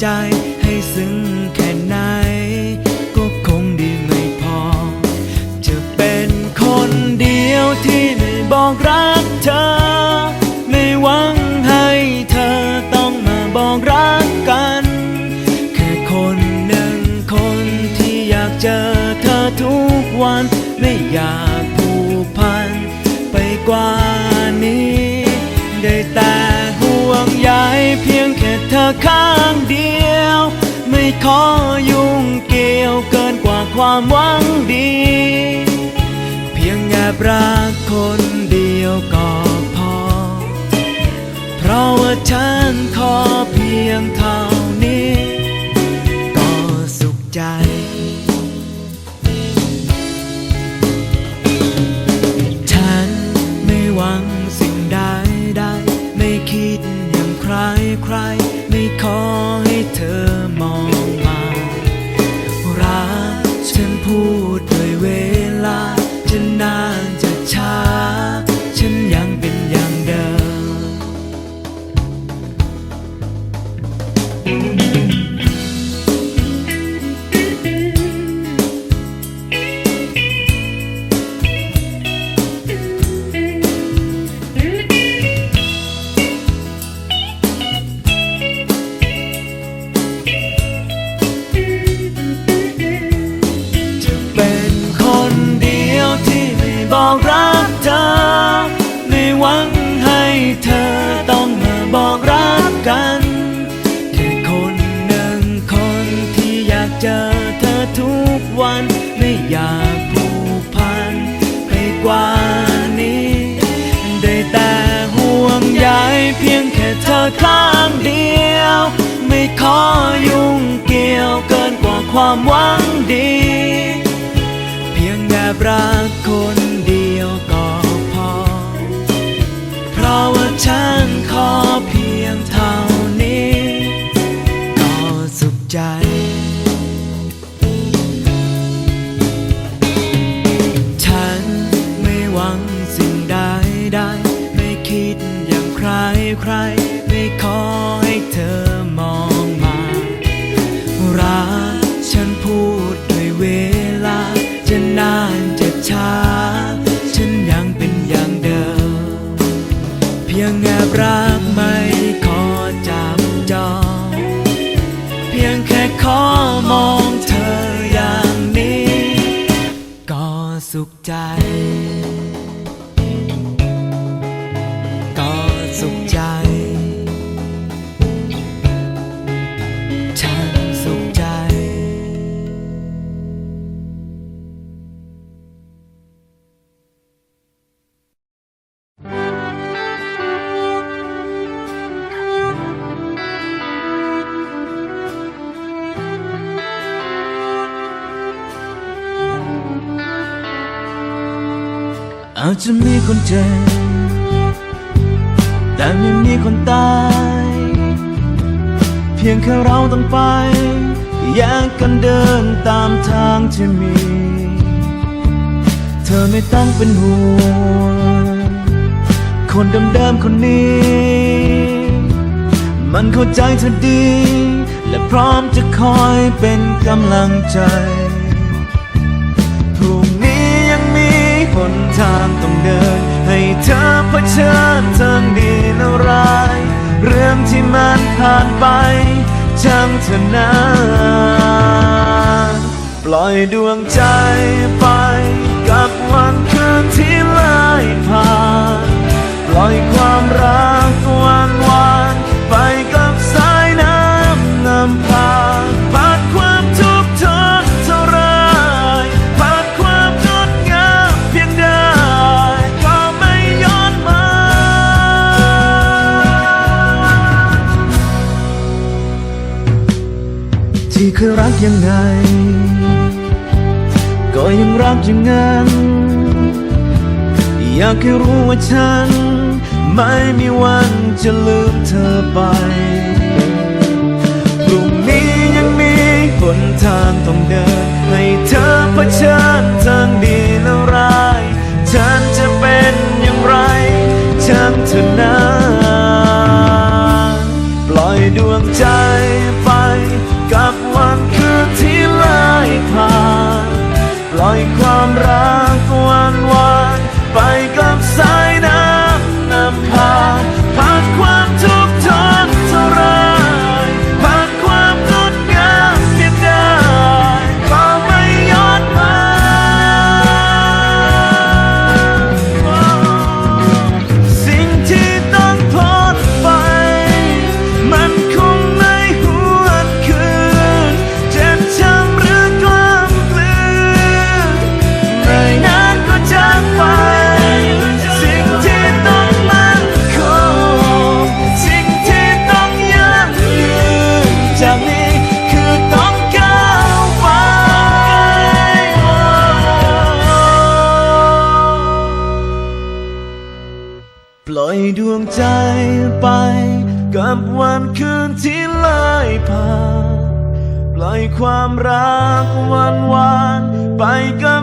ใจให้ซึ้ง ข้างเดียว ไม่ขอยุ่งเกี่ยวเกินกว่าความหวังดี เพียงแอบรักคนเดียวก็พอ เพราะว่าฉันขอเพียงเท่า ไข้างเดียว ไม่ขอยุ่งเกี่ยวเกินกว่าความหวังดี เพียงแอบรักคนเดียวก็พอ เพราะว่าฉันขอ ขใจ อาจจะมีคนเจ็บแต่ไม่มีคนตาย เพียงแค่เราต้องไป แยกกันเดินตามทางที่มี เธอไม่ต้องเป็นห่วงคนเดิมๆคนนี้ มันเข้าใจเธอดี และพร้อมจะคอยเป็นกำลังใจ ทางต้องเดิน ให้เธอเผชิญทางดีและร้าย เรื่องที่มันผ่านไปช่างเธอะนะปล่อยดวงใจไป กับวันคืนที่ไล่ผ่าน ปล่อยความรัก ยรักยังไง ก็ยังรักอย่างนั้น อยากให้รู้ว่าฉัน ไม่มีวันจะลืมเธอไปพรุ่งนี้ยังมีบนทางต้องเดิน ให้เธอเผชิญทางดีและร้าย ฉันจะเป็นอย่างไรช่างเธอนะ one one. ไปกับ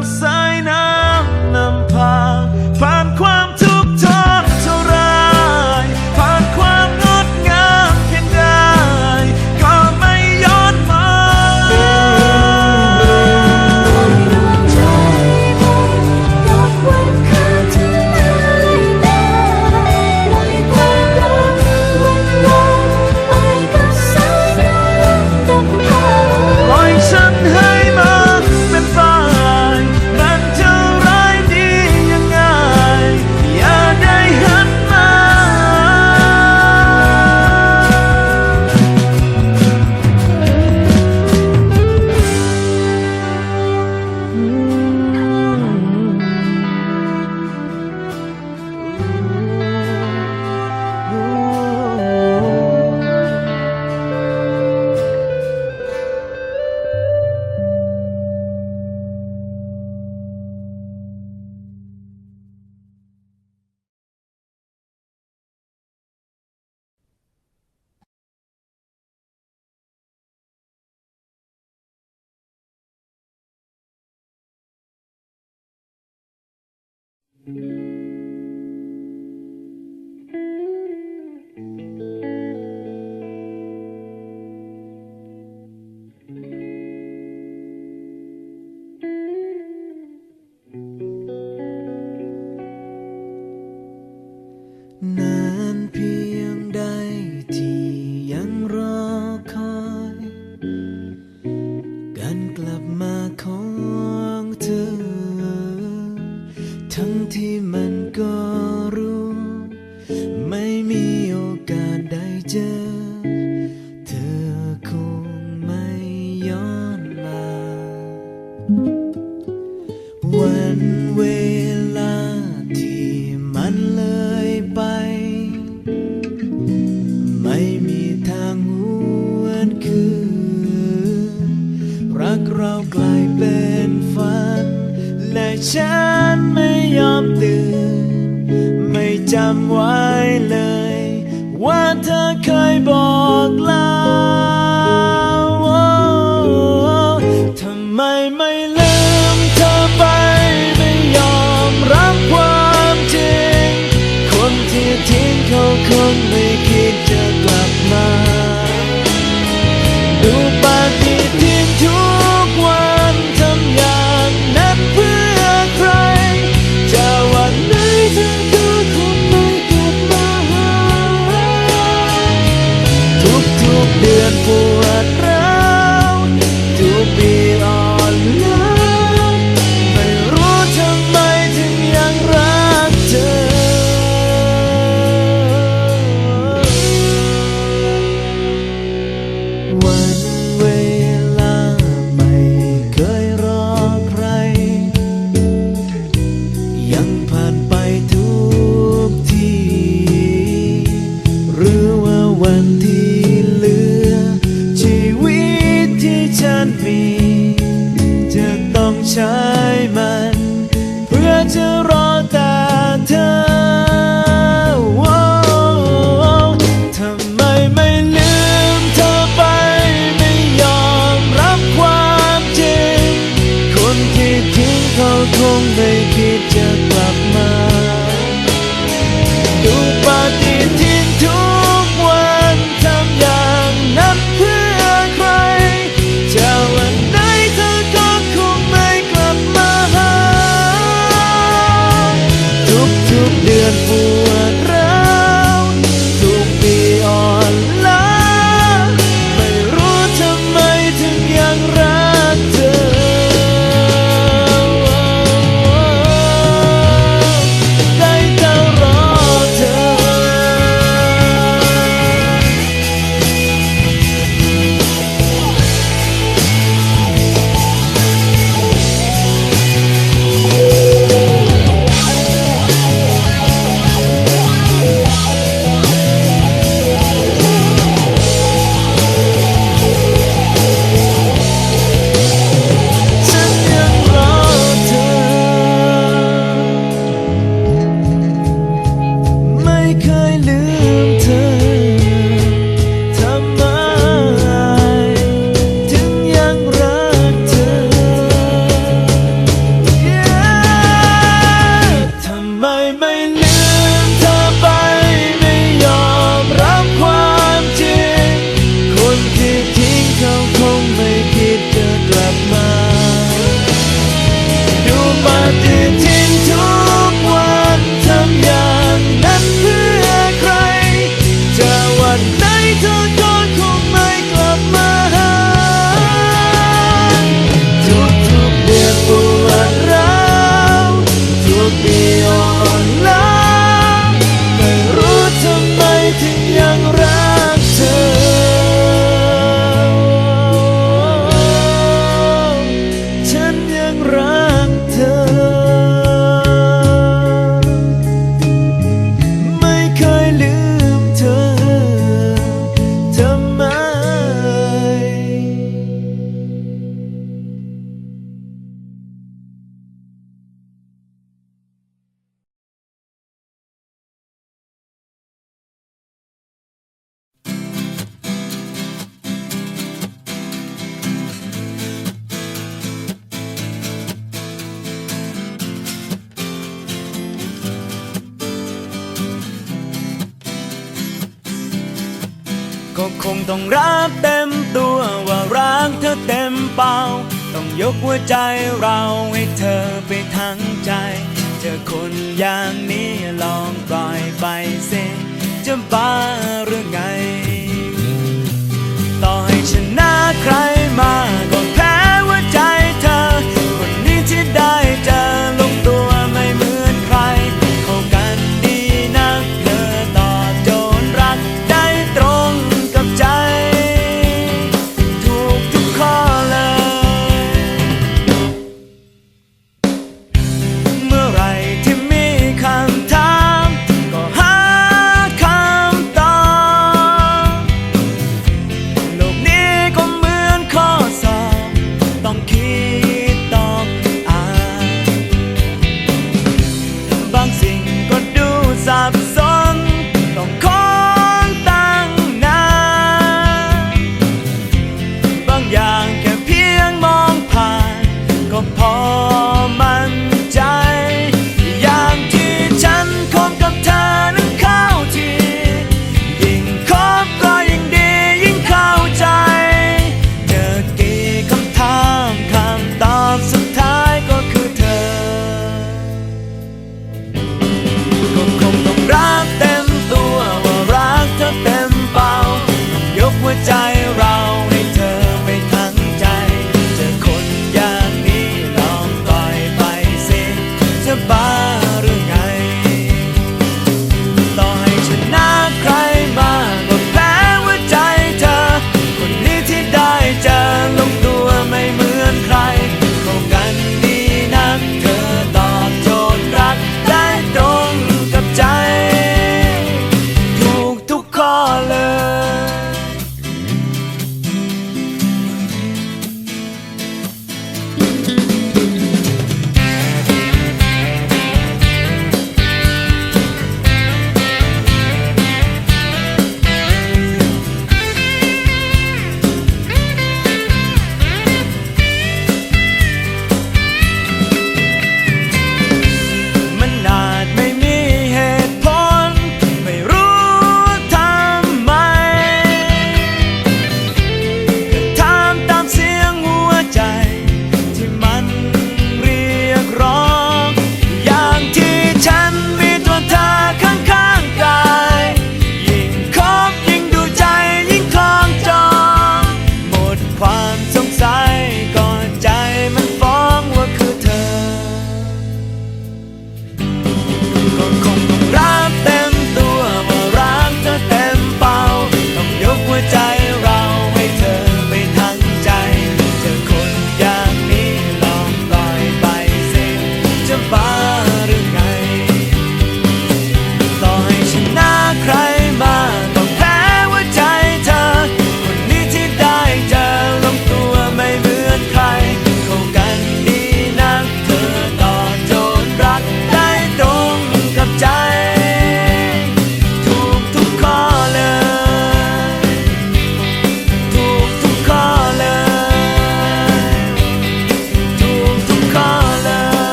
ฉันไม่ยอมตื่น ไม่จำไว้เลย ว่าเธอเคยบอกลาทำไมไม่ลืมเธอไป ไม่ยอมรับความจริง คนที่ทิ้งเขาคงไม่คิดจะกลับมา คงต้องรับเต็มตัวว่ารักเธอเต็มเป่า ต้องยกหัวใจเราให้เธอไปทั้งใจเจอคนอย่างนี้ลอง